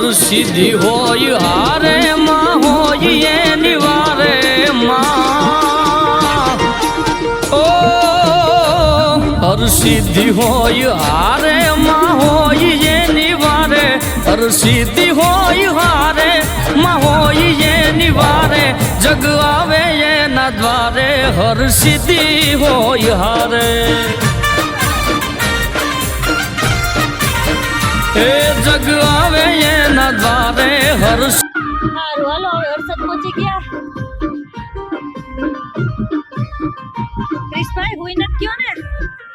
હર સિદ્ધિ હોય, હારે માં હોય એની વારે માં. ઓ હર સિદ્ધિ હોય, હારે માં હોય એની વારે હર સિદ્ધિ હોય, હારે માં હોય એની વારે જગ આવે એના દ્વારે હર સિદ્ધિ હોય, હારે. હે હર સારું હાલો હવે હર્ષદ પહોંચી ગયા. ક્રિશભાઈ હુઈ ન ગયો ને?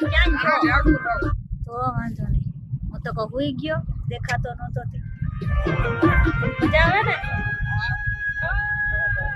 ક્યાં ગયો? તો વાંધો નહીં. હું તો કહું હુઈ ગયો દેખાતો નહોતો તે. મજા આવે ને?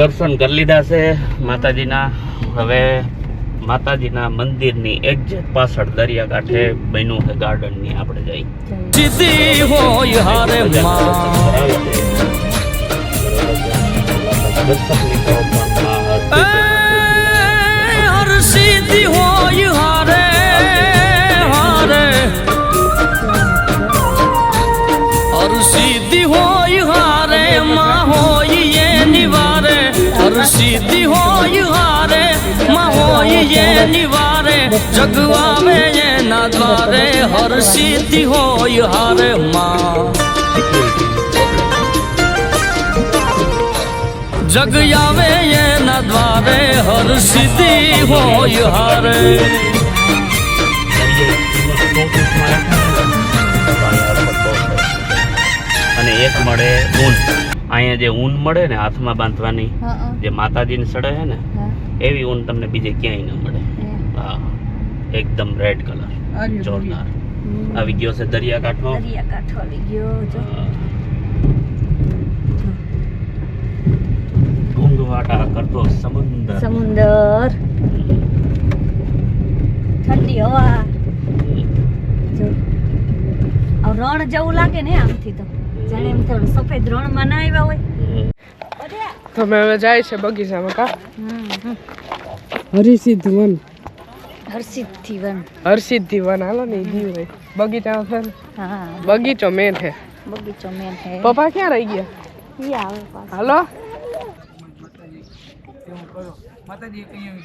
દર્શન કરી લીધા છે માતાજીના. હવે માતાજીના મંદિરની એક્ઝેક્ટ પાછળ દરિયાકાંઠે બન્યું છે ગાર્ડનની આપણે જઈ. સિદ્ધિ હોય હારે માં હર સિદ્ધિ હોય સિદ્ધિ હોય હારે, માં હોય એ નિવારે જગવાવે એના દ્વારે, હર સીધી હોય હારે, માં. જગ આવે એના દ્વારે, હર સિદ્ધિ હોય હારે. અને એક મળે ઊન અહીંયા જે ઊન મળે ને હાથમાં બાંધવાની જે માતાજીને સડે છે ને એવી ઊન તમને બીજે ક્યાંય ન મળે. હા. એકદમ રેડ કલર જોરદાર. આવી ગયો છે દરિયાકાંઠો. દરિયાકાંઠો આવી ગયો જો. ગુંગવાટા કરતો સમુદ્ર. સમુદ્ર. ઠંડી હવા. જો. રણ જેવું લાગે ને આમથી તો. જાણે એમ થોડું સફેદ રણમાં ના આવ્યા હોય. તમે હવે જાય છે બગીચામાં કા? હમ, હરસિદ્ધિવન. હરિસિદ્ધ વન હર્ષિતથી વન હરસિદ્ધિ વન હાલો ને ઈ હોય. બગીચામાં ફેર હા. બગીચો મેન છે બગીચો મેન હે. પપ્પા ક્યાં રહી ગયા? ઈ આવે પાછો. હાલો.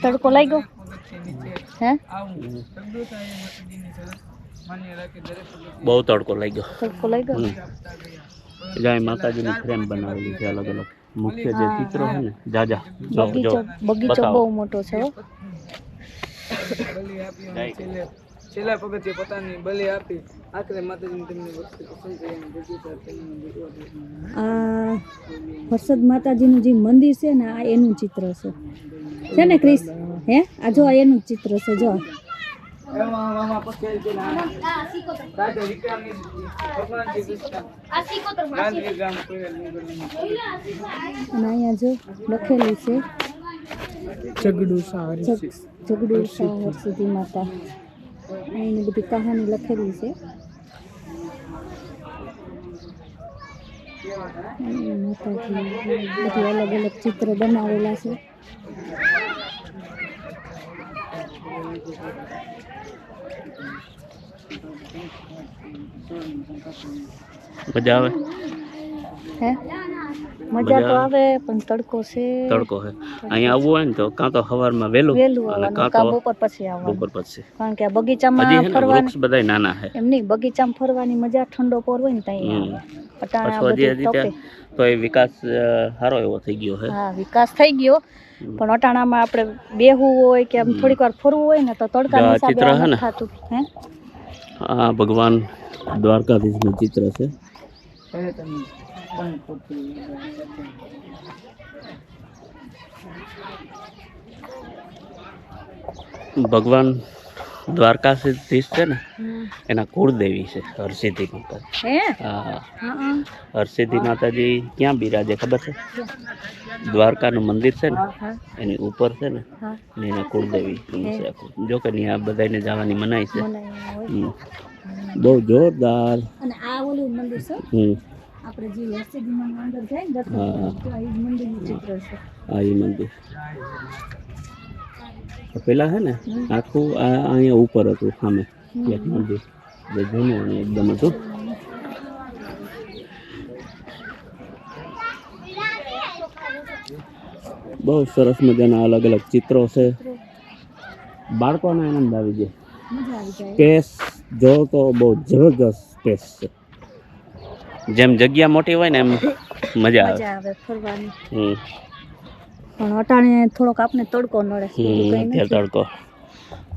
તડકો લાગ્યો? હે? બહુ તડકો લાગ્યો. તડકો લાગ્યો. જાય માતાજીની ફ્રેમ બનાવેલી છે અલગ અલગ. મુખ્ય જે ચિત્ર છે ને જાજા જો જો બગીચો બહુ મોટો છે છેલ્લા પગથિયે પોતાની બલિ આપી આખરે માતાજીને તેમની વસ્તુ પસંદ કરી અને બગીચા તેમનું બધું આ હર્ષદ માતાજીનું જે મંદિર છે ને આ એનું ચિત્ર છે. છે ને ક્રિસ? હે? આ જો આ એનું જ ચિત્ર છે જો. અહીંયા જો લખેલું છે. સારી જગડુ શાહ સુધી માતા. અહીંની બધી કહાની લખેલી છે. માતાજી બધી અલગ અલગ ચિત્ર બનાવેલા છે. મજા આવે? હે? મજા તો આવે. પણ તડકો છે. તડકો છે. અહીંયા આવવું હોય ને તો કાં તો સવારમાં વહેલું વહેલું અને કાં તો બપોર પછી આવવાનું. બપોર પછી. કારણ કે બગીચામાં ફરવાની વૃક્ષ બધા નાના છે. એમ નહીં બગીચામાં ફરવાની મજા ઠંડો પોર હોય ને ત્યાં તો એ વિકાસ સારો એવો થઈ ગયો છે હા વિકાસ થઈ ગયો. પણ અટાણામાં આપણે બેહવું હોય કે આમ થોડીક વાર ફરવું હોય ને તો તડકાના ચિત્ર હિસાબે? નથી થાતું હે આ ભગવાન દ્વારકાધીશનું ચિત્ર છે. ભગવાન દ્વારકાધીશ છે ને એના કુળદેવી છે હરસિદ્ધિ માતા હા? હા. હરસિદ્ધિ માતાજી ક્યાં બિરાજે ખબર છે? દ્વારકાનું મંદિર છે ને એની ઉપર છે ને એના કુળદેવી છે. જો કે આ બધાને જવાની મનાઈ છે. બહુ જોરદાર. અને આ ઓલું મંદિર છે? હમ. આપણે જે હર્ષિદીમાં મંદિર જાય ને હા. ઈ મંદિરનું ચિત્ર છે. આ ઈ મંદિર. પેલા છે ને આખું આ અહીંયા ઉપર હતું સામે. એક મંદિર. જે જૂનું અને એકદમ હતું બહુ સરસ મજાના અલગ અલગ ચિત્રો છે. બાળકોને આનંદ આવી જાય. સ્પેસ જો તો બહુ જબરદસ્ત સ્પેસ છે. જેમ જગ્યા મોટી હોય ને એમ મજા આવે ફરવાની. પણ અટાણે થોડોક આપને તડકો નડે. અત્યારે તડકો.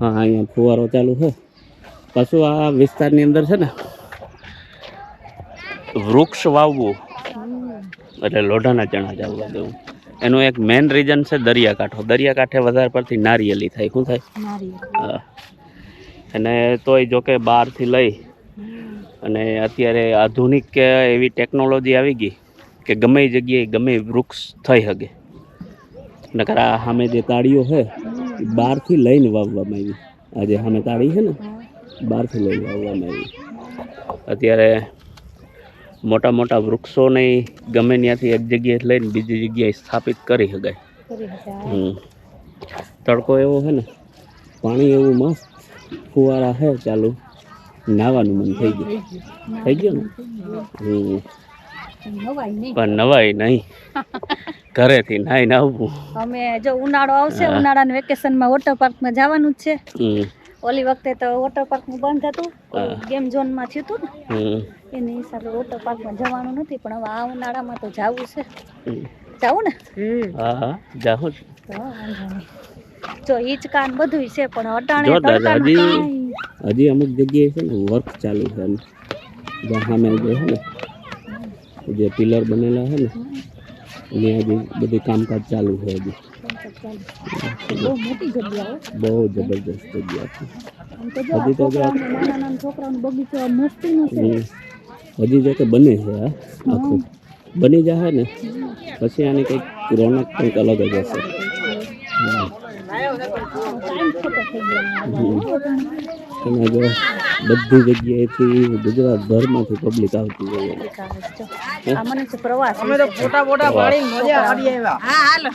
હા અહીંયા ફુવારો ચાલુ છે. પાછું આ વિસ્તારની અંદર છે ને વૃક્ષ વાવવું. એટલે લોઢાના ચણા ચાવવા દેવું. એનું એક મેઇન રીઝન છે દરિયાકાંઠો. દરિયાકાંઠે વધારે પડતી નારિયેલી થાય. શું થાય. અને તોય જોકે બહારથી લઈ અને અત્યારે આધુનિક કે એવી ટેકનોલોજી આવી ગઈ કે ગમે જગ્યાએ ગમે વૃક્ષ થઈ શકે. નકર આ સામે જે તાળીઓ છે એ બહારથી લઈને વાવવામાં આવી. આ જે સામે તાળી છે ને બહારથી લઈને વાવવામાં આવી. અત્યારે મોટા મોટા વૃક્ષોને ગમે ત્યાંથી એક જગ્યાએ લઈને બીજી જગ્યાએ સ્થાપિત કરી શકાય. તડકો એવો છે ને પાણી એવું મસ્ત ફુવારા છે ચાલુ નાવાનું મન થઈ ગયું. થઈ ગયું ને? હમ. પણ નવાય નહીં. ઘરેથી નાઈને આવવું અમે જો ઉનાળો આવશે. ઉનાળાના વેકેશનમાં વોટર પાર્કમાં જવાનું જ છે. ઓલી વખતે તો વોટર પાર્કનું બંધ હતું. ગેમ ઝોનમાં થયું હતું ને. એની હિસાબે વોટર પાર્કમાં જવાનું નથી પણ હવે આ ઉનાળામાં તો જવું છે. જવું ને? હા નહીં. જો હિંચકા ને બધુંય છે પણ અટાણે તડકાનું હજી- હજી અમુક જગ્યાએ છે ને વર્ક ચાલુ છે. જ્યાં સામે જે છે ને જે પિલર બનેલા છે ને ત્યાં હજી બધું કામકાજ ચાલુ છે હજી. બહુ જબરદસ્ત જગ્યા છે. હજી તો. હજી જો કે બને છે આ આખું. બની જાય ને પછી આની કંઈક રોનક કંઈક અલગ જ હશે. અને જો બધી જગ્યાએથી ગુજરાતભરમાંથી પબ્લિક આવતી હોય. મને છે પ્રવાસ. અમે તો ફોટા ફોટા પાડી મજા કરી આવ્યા હા હાલો.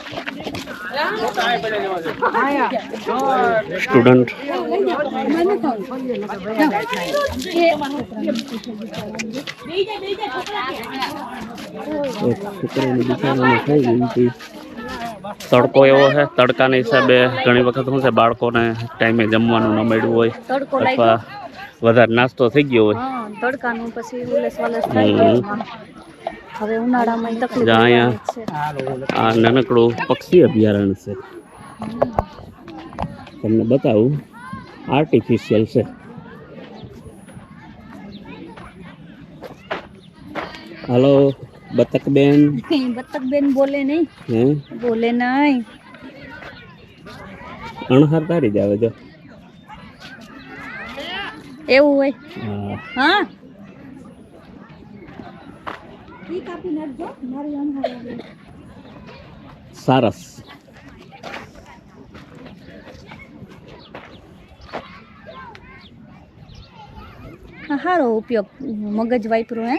સ્ટુડન્ટ થઈ કે તડકો એવો છે તડકાના હિસાબે ઘણી વખત શું છે બાળકોને ટાઈમે જમવાનું ન મળ્યું હોય અથવા લાગ્યો. વધારે નાસ્તો થઈ ગયો હોય. તડકાનું પછી ઉલેસ વાલેસ હવે ઉનાળામાં તકલીફ અહીંયા. છે. આ નાનકડું પક્ષી અભયારણ્ય છે. તમને બતાવું આર્ટિફિશિયલ છે. હલો બતક બેન બતક બેન બોલે નહીં. હે? બોલે નહીં. અણહાર તારી જ આવે જો. એવું હોય. હા. સારસ. સારો ઉપયોગ મગજ વાપરો હે?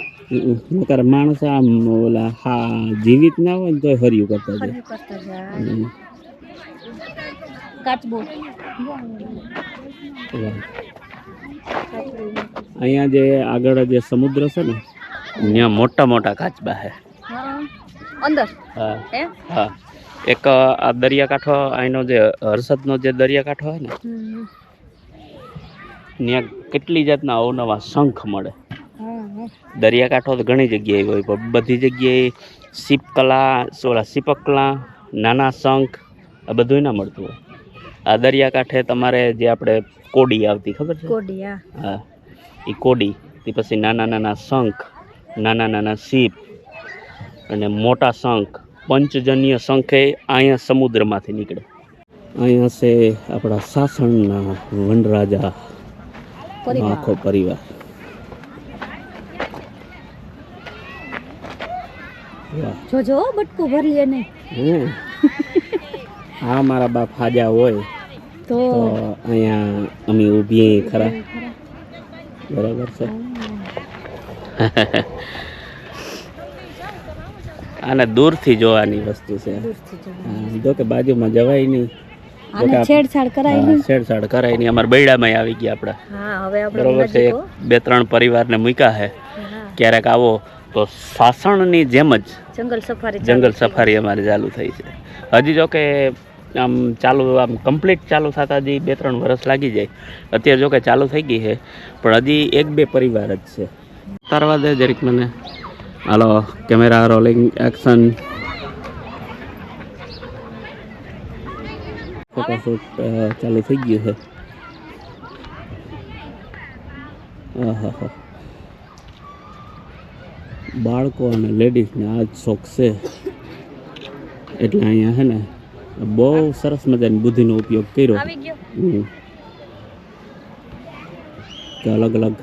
નકર માણસ આમ ઓલા હા જીવિત ના હોય ને તો હર્યું કરતા જાય. કરતા જાય. કાચબો. અહીંયા જે આગળ જે સમુદ્ર છે ને ત્યાં મોટા મોટા કાચબા છે. હા અંદર? હા. હા? એક આ દરિયાકાંઠો અહીંનો જે હર્ષદનો જે દરિયાકાંઠો હોય ને ત્યાં કેટલી જાતના અવનવા શંખ મળે. દરિયાકાંઠો તો ઘણી જગ્યાએ હોય પણ બધી જગ્યાએ શિપકલા સોળા શિપકલા નાના શંખ આ બધું ના મળતું હોય. આ દરિયાકાંઠે તમારે જે આપણે કોડી આવતી ખબર છે? કોડિયા હા. એ કોડી તે પછી નાના નાના શંખ નાના નાના શીપ અને મોટા શંખ પંચજન્ય શંખે અહીંયા સમુદ્રમાંથી નીકળે. અહીંયા છે આપણા સાસણના વનરાજા આખો પરિવાર. જોજો બટકું ભરીએ નહીં. હા. મારા બાપ હાજા હોય. તો અહીંયા અમે ઊભી ખરા. બરાબર છે. આને દૂરથી જોવાની વસ્તુ છે. જો કે બાજુમાં જવાય નહીં. છેડછાડ કરાય નહીં. છેડછાડ કરાય નહીં. અમારા બૈડામાં આવી ગયા આપણા. બરોબર છે. એક બે ત્રણ પરિવારને મૂક્યા છે. ક્યારેક આવો તો સાસણની જેમ જ જંગલ સફારી જંગલ સફારી અમારે ચાલુ થઈ છે. હજી જો કે આમ ચાલુ, આમ કમ્પ્લીટ ચાલુ થતા હજી બે ત્રણ વર્ષ લાગી જાય. અત્યારે જો કે ચાલુ થઈ ગઈ છે, પણ હજી એક બે પરિવાર જ છે. તારવા દે જરીક મને. હાલો, કેમેરા રોલિંગ એક્શન ફોટોશૂટ ચાલુ થઈ ગયું છે. આહાહા. બાળકો અને લેડીઝને આ જ શોખ છે. એટલે અહીંયા છે ને બહુ સરસ મજાની બુદ્ધિનો ઉપયોગ કર્યો. કે અલગ અલગ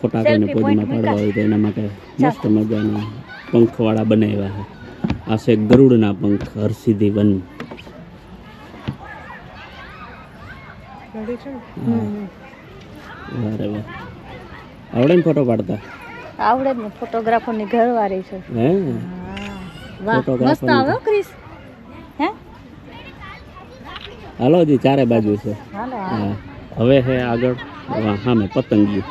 ફોટા કોઈને Selfie પાડવા હોય તો એના માટે મસ્ત મજાના પંખવાળા બનાવ્યા છે. આ છે ગરુડના પંખ હરસિદ્ધિ વન વાહ આવડે ને ફોટો પાડતા? આવડે ને ફોટોગ્રાફરની ઘરવાળી છે. હે? વાહ મસ્ત આવ્યો ક્રિસ. હાલો હજી ચારે બાજુ છે. હા હવે હે આગળ સામે પતંગિયું.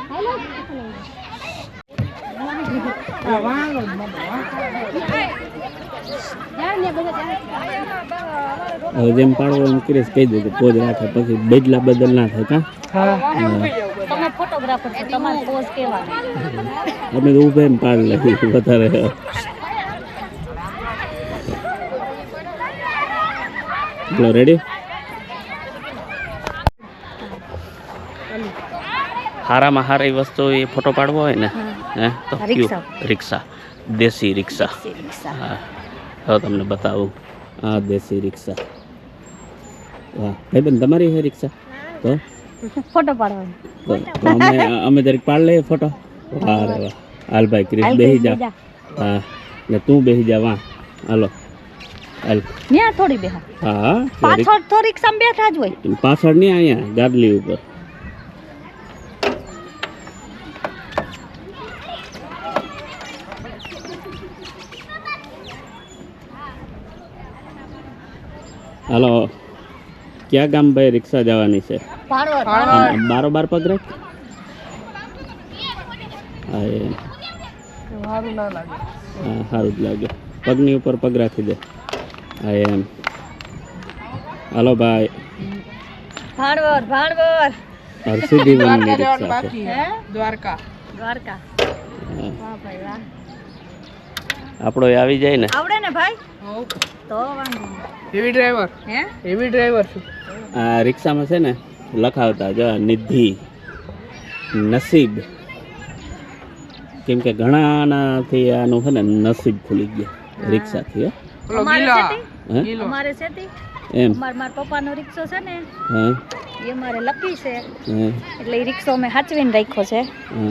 હવે જેમ પાડવો એમ કરીશ કહી દે કે પોઝ રાખે પછી બદલા બદલ ના થાય કા? તમે ફોટોગ્રાફર છો તમારે પોઝ કેવા અમે તો ઊભે એમ પાડ લખી વધારે. રેડી હારામાં હારી વસ્તુ એ ફોટો પાડવો હોય ને હે. તો કયું? રિક્ષા. દેશી રિક્ષા. હા. હવે તમને બતાવું. આ દેશી રિક્ષા. વાહ. બેન તમારી છે રિક્ષા? તો? ફોટો પાડવાનો. તો અમે અમે દરેક પાડ લઈએ ફોટો. વાહ વાહ. હાલ ભાઈ ક્રિશ બેહી જા. હા ને તું બેસી જા વાહ. હાલો. હાલ. ન્યા થોડી બેહા. હા હા પાછળ તો રિક્ષામાં બેઠા જ હોય. પાછળ નહીં અહીંયા ગાડલી ઉપર. હાલો ક્યાં ગામ ભાઈ રિક્ષા જવાની છે? બારો બાર પગરે સારું જ લાગે. પગની ઉપર પગ રાખી દે. હા એમ. હાલો ભાઈ. ભાણવર રિક્ષા છે. દ્વારકા. દ્વારકા. વાહ ભાઈ વાહ. આપણો એ આવી જાય ને. આવડે ને ભાઈ? તો. હેવી ડ્રાઈવર હે? હેવી ડ્રાઈવર છું. આ રિક્ષામાં છે ને લખાવતા જો નિધિ નસીબ. કેમ કે ઘણાનાથી આનું છે ને નસીબ ખુલી ગયા રિક્ષાથી હે? અમારે છે એમ. મારા મારા પપ્પાનો રિક્ષો છે ને હા? એ મારે લકી છે. એટલે એ રિક્ષો મેં સાચવીને રાખ્યો છે.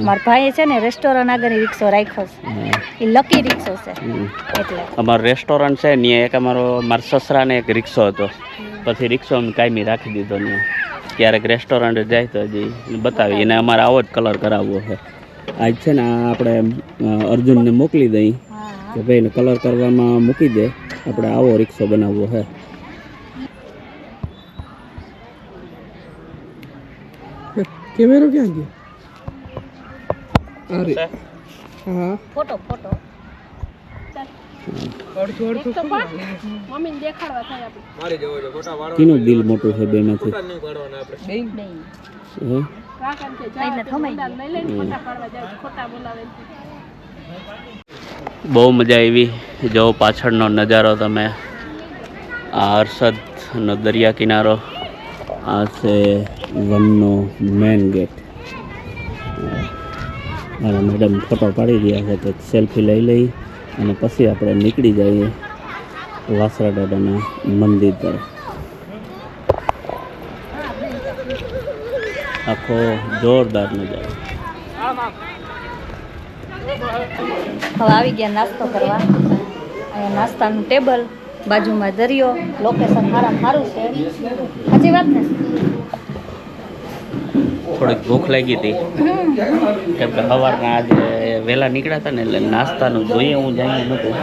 મારા ભાઈએ છે ને રેસ્ટોરન્ટ આગળ રિક્ષો રાખ્યો છે. એ લકી રિક્ષો છે. એટલે. અમારો રેસ્ટોરન્ટ છે ને એક અમારો મારા સસરાને એક રિક્ષો હતો. પછી રિક્ષો અમે કાયમી રાખી દીધો ને. ક્યારેક રેસ્ટોરન્ટ જાય તો હજી બતાવી. એને અમારે આવો જ કલર કરાવવો છે. આજ છે ને આપણે અર્જુનને મોકલી દઈ કે ભાઈ એને કલર કરવામાં મૂકી દે. આપણે આવો રિક્ષો બનાવવો છે. કેમેરો ક્યાં ગયો? અરે. હા. Photo photo. કીનું મોટું છે બેમાંથી. બહુ મજા આવી. જો પાછળનો નજારો તમે. આ હર્ષદનો દરિયા કિનારો. આ છે વનનો મેન ગેટ મારા મેડમ ફોટો પાડી રહ્યા છે, તો સેલ્ફી લઈ લઈ અને પછી આપણે નીકળી જઈએ વાસરા દાદાના મંદિર તરફ. આખો જોરદાર નજારો. હવે આવી ગયા નાસ્તો કરવા. અહીંયા નાસ્તાનું ટેબલ, બાજુમાં દરિયો લોકેશન સારા સારું છે. સાચી વાત ને થોડીક ભૂખ લાગી હતી. કેમ કે સવારના આજે વહેલા નીકળ્યા હતા ને એટલે નાસ્તાનું જોઈએ હું જાય નહોતું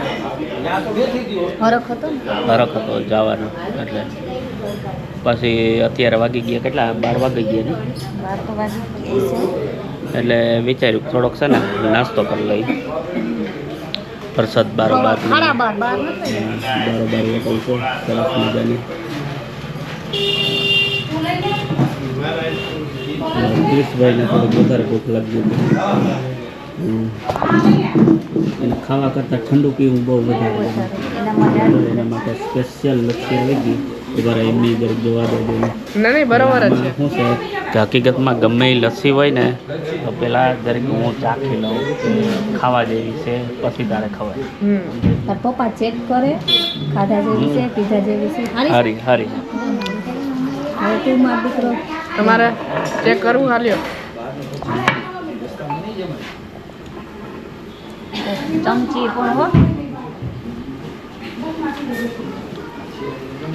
હરખ હતો હરખ હતો જવાનો એટલે પછી અત્યારે વાગી ગયા કેટલા? બાર વાગી ગયા ને? એટલે વિચાર્યું થોડોક છે ને નાસ્તો કરી લઈ પ્રસાદ બારોબાર બારોબાર હોટલ છે સરસ મજાની. ક્રિશભાઈને થોડુંક વધારે ભૂખ લાગી હતી. હમ. એને ખાવા કરતાં ઠંડુ પીવું બહુ વધારે. એના માટે સ્પેશિયલ લક્ષી આવી ગઈ એમની જોવા ના નહીં બરોબર છે. શું છે? કે હકીકતમાં ગમે એ લસ્સી હોય ને તો પહેલાં દરેક હું ચાખી લઉં ખાવા જેવી છે પછી તારે ખવાય. પપ્પા ચેક કરે ખાધા જેવી છે પીધા જેવી છે. હારી હારી હારી. હવે તું માર દીકરો. તમારે ચેક કરવું હાલ્યો. ચમચી પણ હો.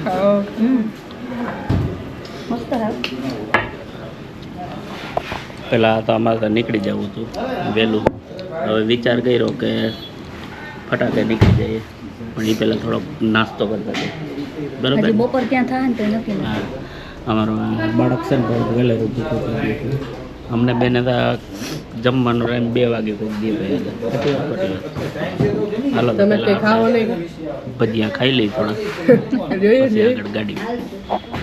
ખાઓ. મસ્ત પહેલાં તો અમારે તો નીકળી જવું હતું વહેલું. હવે વિચાર કર્યો કે ફટાકે નીકળી જઈએ. પણ એ પહેલાં થોડોક નાસ્તો કરતા બરાબર બપોર ક્યાં થાય ને તો નક્કી અમારો બાળક છે ને વહેલું ગયું હતું. અમને બેને તો જમવાનું ટાઈમ બે વાગે પતી ગઈ? હાલો તમે ખાવો નહીં ભજીયા ખાઈ લઈ થોડા આગળ ગાડી